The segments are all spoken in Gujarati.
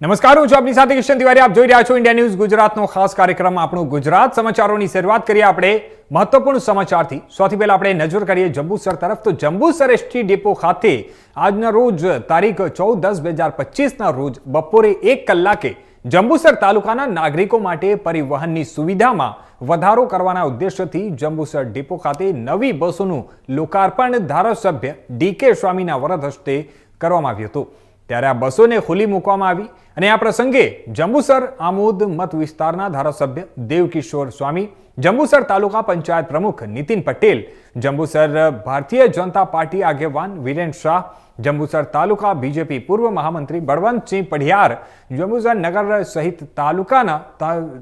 નમસ્કાર, હું છું આપની સાથે કિશન તિવારી. આપ જોઈ રહ્યા છો ઇન્ડિયા ન્યૂઝ ગુજરાતનો ખાસ કાર્યક્રમ, આપણો ગુજરાત સમાચારોની શરૂઆત કરીએ આપણે મહત્વપૂર્ણ સમાચારથી. સૌથી પહેલા આપણે નજર કરીએ જંબુસર તરફ. તો જંબુસર એસટી ડેપો ખાતે આજના રોજ, તારીખ ચૌદ દસ બે હજાર પચીસના રોજ, બપોરે એક કલાકે જંબુસર તાલુકાના નાગરિકો માટે પરિવહનની સુવિધામાં વધારો કરવાના ઉદ્દેશ્યથી જંબુસર ડેપો ખાતે નવી બસોનું લોકાર્પણ ધારાસભ્ય ડીકે સ્વામીના વરદ હસ્તે કરવામાં આવ્યું હતું. ત્યારે આ બસોને ખુલ્લી મૂકવામાં આવી અને આ પ્રસંગે જંબુસર આમોદ મત વિસ્તારના ધારાસભ્ય દેવકિશોર સ્વામી, જંબુસર તાલુકા પંચાયત પ્રમુખ નીતિન પટેલ, જંબુસર ભારતીય જનતા પાર્ટી આગેવાન વિરેન શાહ, જંબુસર તાલુકા બીજેપી પૂર્વ મહામંત્રી બળવંતસિંહ પઢિયાર, જંબુસર નગર સહિત તાલુકાના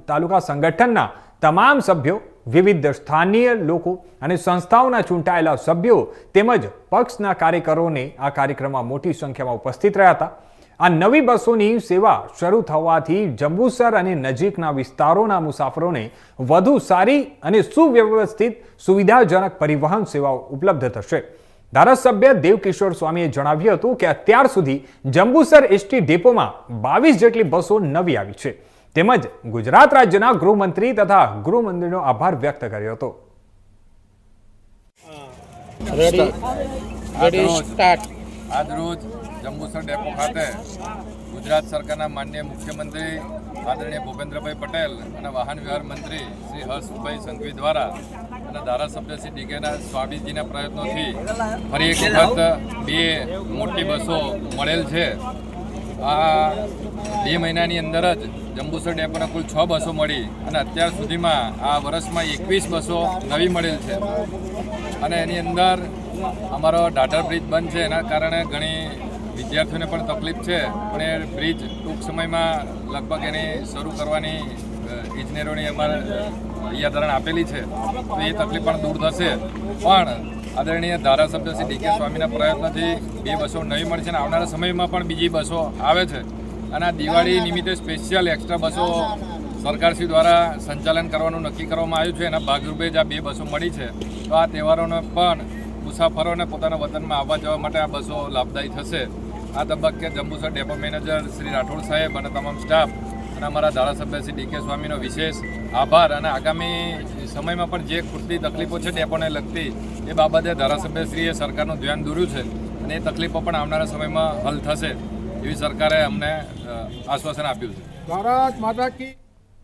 તાલુકા સંગઠનના તમામ સભ્યો વિવિધ સ્થાનીય લોકો અને સંસ્થાઓના ચૂંટાયેલા સભ્યો તેમજ પક્ષના કાર્યકરોને આ કાર્યક્રમમાં મોટી સંખ્યામાં ઉપસ્થિત રહ્યા હતા. આ નવી બસોની સેવા શરૂ થવાથી જંબુસર અને નજીકના વિસ્તારોના મુસાફરોને વધુ સારી અને સુવ્યવસ્થિત, સુવિધાજનક પરિવહન સેવાઓ ઉપલબ્ધ થશે. ધારાસભ્ય દેવકિશોર સ્વામીએ જણાવ્યું હતું કે અત્યાર સુધી જંબુસર એસટી ડેપોમાં બાવીસ જેટલી બસો નવી આવી છે. તેમજ ગુજરાત રાજ્યના ગૃહમંત્રી તથા ગૃહમંત્રીનો આભાર વ્યક્ત કર્યો હતો. આજરોજ જંબુસર ડેપો ખાતે ગુજરાત સરકારના માન્ય મુખ્યમંત્રી આદરણીય ભૂપેન્દ્રભાઈ પટેલ અને વાહન વ્યવહાર મંત્રી શ્રી હર્ષભાઈ સંઘવી દ્વારા અને ધારાસભ્ય શ્રી ડીકેના સ્વામીજીના પ્રયત્નોથી ફરી એક વખત બે મોટી બસો મળેલ છે. આ બે મહિનાની અંદર જ જંબુસર ડેપોના કુલ છ બસો મળી અને અત્યાર સુધીમાં આ વર્ષમાં એકવીસ બસો નવી મળેલ છે. અને એની અંદર અમારો ડાટર બ્રિજ બંધ છે, એના કારણે ઘણી વિદ્યાર્થીઓને પણ તકલીફ છે, પણ એ બ્રિજ ટૂંક સમયમાં લગભગ એની શરૂ કરવાની ઇજનેરોની અમારે યાદરણ આપેલી છે. તો એ તકલીફ પણ દૂર થશે. પણ આદરણીય ધારાસભ્ય શ્રી ડીકે સ્વામીના પ્રયત્નથી બે બસો નવી મળશે અને આવનારા સમયમાં પણ બીજી બસો આવે છે. અને દિવાળી નિમિત્તે સ્પેશિયલ એક્સ્ટ્રા બસો સરકારશ્રી દ્વારા સંચાલન કરવાનું નક્કી કરવામાં આવ્યું છે. એના ભાગરૂપે જ આ બે બસો મળી છે. તો આ તહેવારોને પણ મુસાફરોને પોતાના વતનમાં આવવા જવા માટે આ બસો લાભદાયી થશે. આ તબક્કે જંબુસર ડેપો મેનેજર શ્રી રાઠોડ સાહેબ અને તમામ સ્ટાફ અને અમારા ધારાસભ્ય શ્રી ડીકે સ્વામીનો વિશેષ આભાર. અને આગામી સમયમાં પણ જે ખૂટતી તકલીફો છે ડેપોને લગતી એ બાબતે ધારાસભ્યશ્રીએ સરકારનું ધ્યાન દોર્યું છે અને એ તકલીફો પણ આવનારા સમયમાં હલ થશે. એવી સરકારે અમને આશ્વાસન આપ્યું છે. ભારત માતા કી